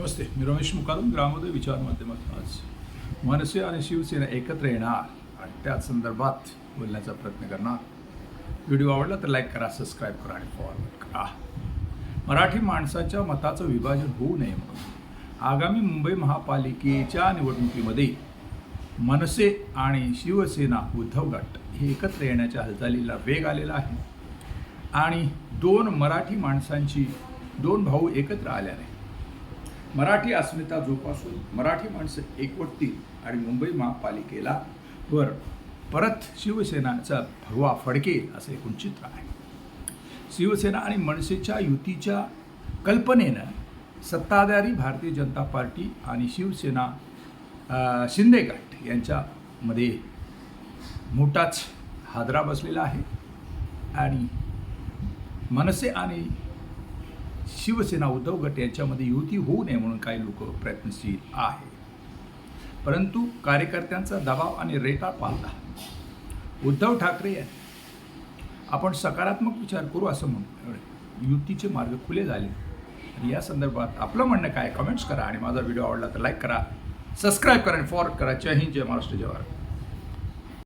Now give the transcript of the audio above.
नमस्ते मी रमेश मुकादम ग्रामोदय विचार माध्यमातून आज मनसे आणि शिवसेना एकत्र येणार आणि त्या संदर्भात बोलण्याचा प्रयत्न करणार. व्हिडिओ आवडला तर लाईक करा सबस्क्राईब करा आणि फॉरवर्ड करा. मराठी माणसाच्या मताचं विभाजन होऊ नये म्हणून आगामी मुंबई महापालिकेच्या निवडणुकीमध्ये मनसे आणि शिवसेना उद्धव गट हे एकत्र येण्याच्या हालचालीला वेग आलेला आहे. आणि दोन मराठी माणसांची दोन भाऊ एकत्र आल्याने मराठी अस्मिता जोपासून मराठी माणसं एकवटतील आणि मुंबई महापालिकेला वर परत शिवसेनाचा भगवा फडकेल असं एकूण चित्र आहे. शिवसेना आणि मनसेच्या युतीच्या कल्पनेनं सत्ताधारी भारतीय जनता पार्टी आणि शिवसेना अ, शिंदे गट यांच्यामध्ये मोठाच हादरा बसलेला आहे. आणि मनसे आणि शिवसेना उद्धव गट यांच्यामध्ये युती होऊ नये म्हणून काही लोक प्रयत्नशील आहे परंतु कार्यकर्त्यांचा दबाव आणि रेटा पाहता. उद्धव ठाकरे आपण सकारात्मक विचार करू असं म्हणून युतीचे मार्ग खुले झाले. आणि या संदर्भात आपलं म्हणणं काय? कमेंट्स करा आणि माझा व्हिडिओ आवडला तर लाईक करा सबस्क्राईब करा आणि फॉरवर्ड करा. जय हिंद जय महाराष्ट्र जय भारत.